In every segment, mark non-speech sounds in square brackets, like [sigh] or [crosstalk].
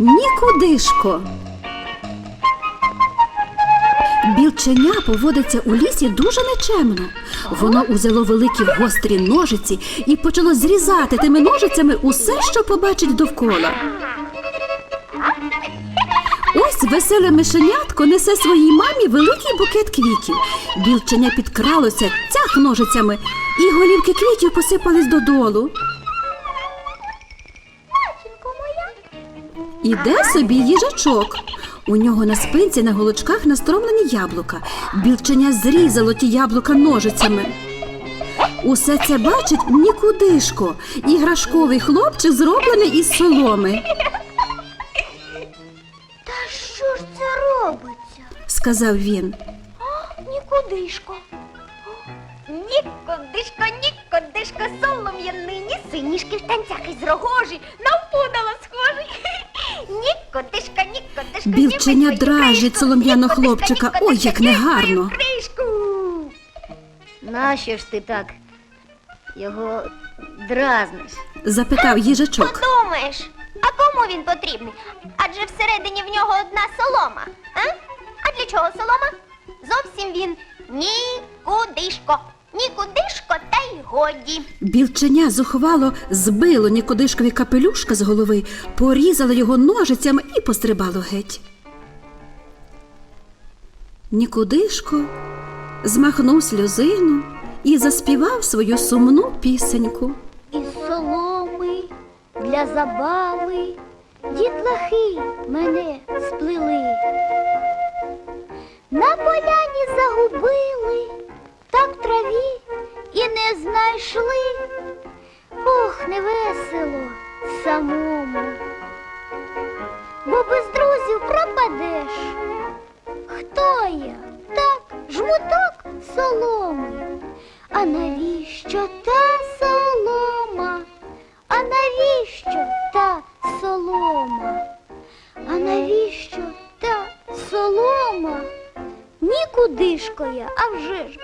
Нікудишко. Білченя поводиться у лісі дуже нечемно. Воно узяло великі гострі ножиці і почало зрізати тими ножицями усе, що побачить довкола. Ось веселе мишенятко несе своїй мамі великий букет квітів. Білченя підкралося цях ножицями, і голівки квітів посипались додолу. Іде собі їжачок. У нього на спинці на голочках настромлені яблука. Білченя зрізало ті яблука ножицями. Усе це бачить нікудишко. Іграшковий хлопчик зроблений із соломи, Та що ж це робиться? сказав він. Нікудишко. Нікудишко, нікудишко, солом'янині, синішки в танцях із рогожі, на Білченя дражить Нікудишко, хлопчика. Ой, як негарно. Нащо ж ти так його дразниш? запитав їжачок. Подумаєш, а кому він потрібний? Адже всередині в нього одна солома. А? А для чого солома? Зовсім він нікудишко. Нікудишко та й годі. Білченя зухвало збило Нікодишкові капелюшка з голови, порізало його ножицями і пострибало геть. Нікудишко змахнув сльозину і заспівав свою сумну пісеньку. Із соломи для забави дітлахи мене сплели. На поляні загубили, так траві і не знайшли. Ох, не весело самому, бо без друзів пропадеш. Хто я? Так, жмуток соломи. А навіщо та солома? А навіщо та солома? А навіщо та солома? Нікудишко я, а вже ж.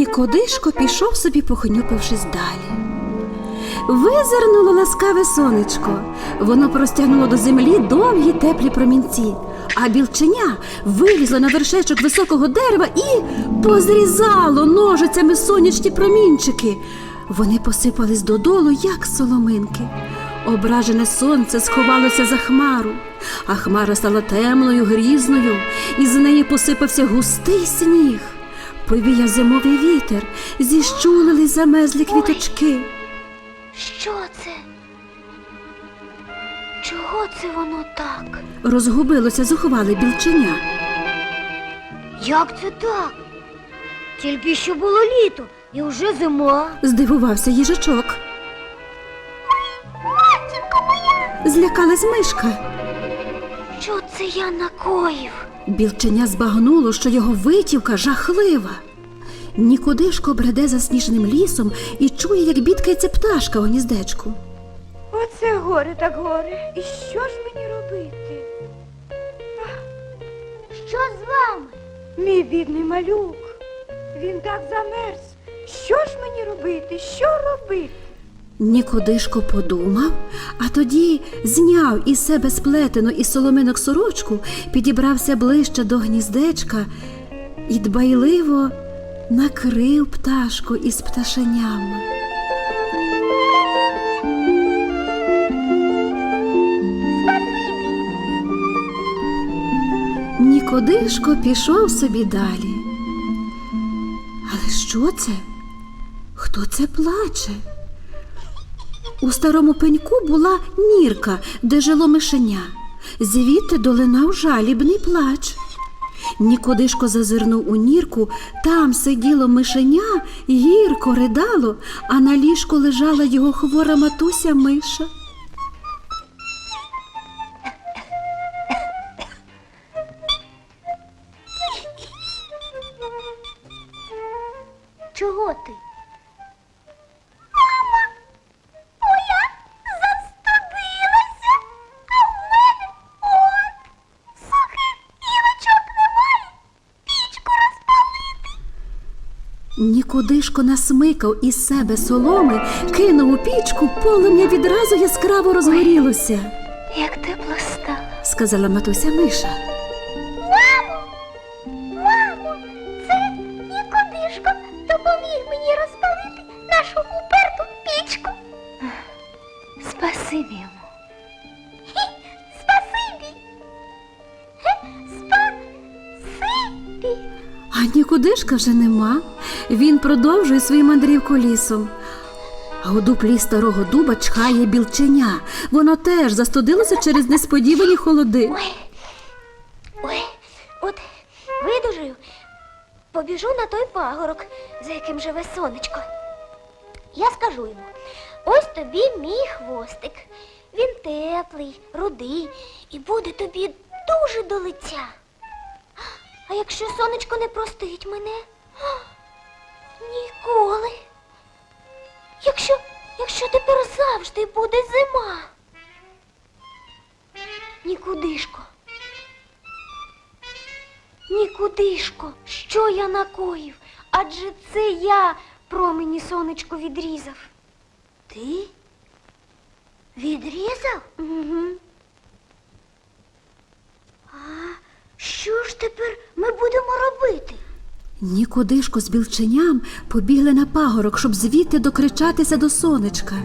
Нікодишко пішов собі, похнюпившись далі. Визирнуло ласкаве сонечко. Воно простягнуло до землі довгі теплі промінці, а білченя вилізло на вершечок високого дерева і позрізало ножицями сонячні промінчики. Вони посипались додолу, як соломинки. Ображене сонце сховалося за хмару, а хмара стала темною, грізною, і з неї посипався густий сніг. Повіяв зимовий вітер, зіщулили замезлі квіточки. Що це? Чого це воно так? Розгубилося зухвале білченя. Як це так? Тільки що було літо і вже зима. Здивувався їжачок. Злякалась мишка. Що це я накоїв? Білченя збагнуло, що його витівка жахлива. Нікудишко бреде засніженим лісом і чує, як бідкається пташка у гніздечку. Оце горе так горе. І що ж мені робити? Що з вами? Мій бідний малюк. Він так замерз. Що ж мені робити? Що робити? Нікодишко подумав, а тоді зняв із себе сплетену із соломинок сорочку, підібрався ближче до гніздечка і дбайливо накрив пташку із пташенями. Нікодишко пішов собі далі. Але що це? Хто це плаче? У старому пеньку була нірка, де жило мишеня. Звідти долинав жалібний плач. Нікодишко зазирнув у нірку, там сиділо мишеня, гірко ридало, а на ліжку лежала його хвора матуся миша. Чого ти? Нікудишко насмикав із себе соломи, кинув у пічку, полум'я відразу яскраво розгорілося, Як тепло стало. сказала матуся Миша. Мамо! Мамо! Це Нікодишко допоміг мені розпалити нашу уперту пічку. Спасибі. А нікудишка вже нема. Він продовжує свою мандрівку лісом. А у дуплі старого дуба чхає білченя. Воно теж застудилося через несподівані холоди. Ой, ой, от видужую, побіжу на той пагорок, за яким живе сонечко. Я скажу йому, ось тобі мій хвостик. Він теплий, рудий і буде тобі дуже до лиця. А якщо сонечко не простить мене? Ніколи. Якщо, якщо тепер завжди буде зима. Нікудишко. Нікудишко, що я накоїв? Адже це я промені сонечко відрізав. Ти? Відрізав? Угу. А що ж тепер ми будемо робити? Нікудишко з білченям побігли на пагорок, щоб звідти докричатися до сонечка.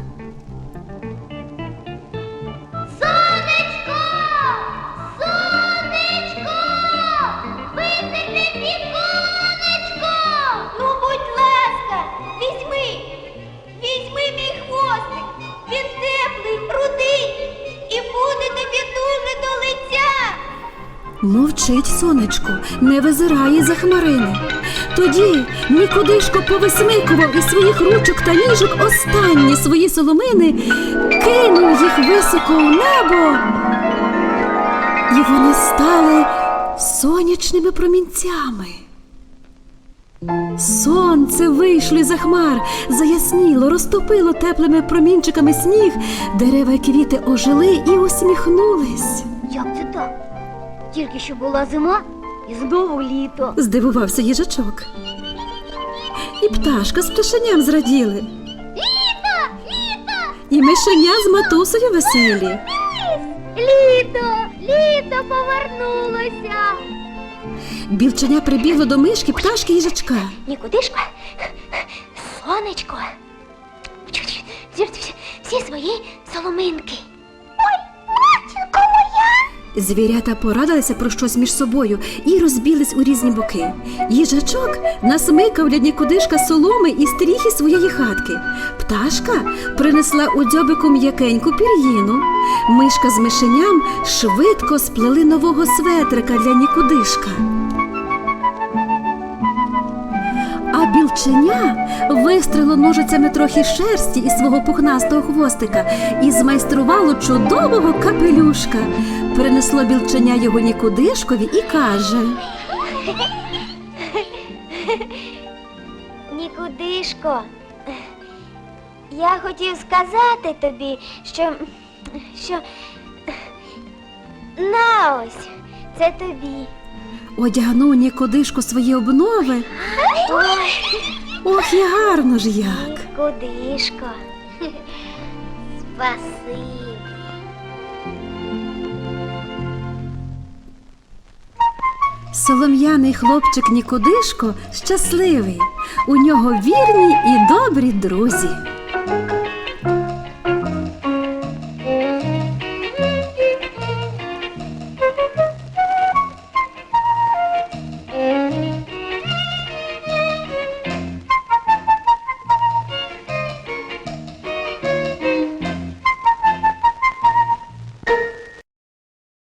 Мовчить сонечко, не визирає за хмарини. Тоді Нікудишко повисмикував із своїх ручок та ніжок останні свої соломини, кинув їх високо у небо, і вони стали сонячними промінцями. Сонце вийшло за хмар, заясніло, розтопило теплими промінчиками сніг, дерева й квіти ожили і усміхнулись. Тільки що була зима і знову літо. Здивувався їжачок. І пташка з пташеням зраділи. Літо! Літо! І мишеня з матусею веселі. Літо! Літо повернулося! Білченя прибігло до мишки, пташки їжачка. Нікудишко, сонечко. Всі свої соломинки. Звірята порадилися про щось між собою і розбілись у різні боки. Їжачок насмикав для нікудишка соломи і стріхи своєї хатки. Пташка принесла у дзьобику м'якеньку пір'їну. Мишка з мишеням швидко сплели нового светрика для нікудишка. А білченя вистрелило ножицями трохи шерсті із свого пухнастого хвостика і змайструвало чудового капелюшка. Принесло білченя його нікудишкові і каже. [laughs] Нікудишко. Я хотів сказати тобі, що. що. На ось, це тобі. Одягнув нікудишко свої обнови. Ой, Ох, і гарно ж як. Нікудишко. Спасибі. Солом'яний хлопчик Нікудишко щасливий. У нього вірні і добрі друзі.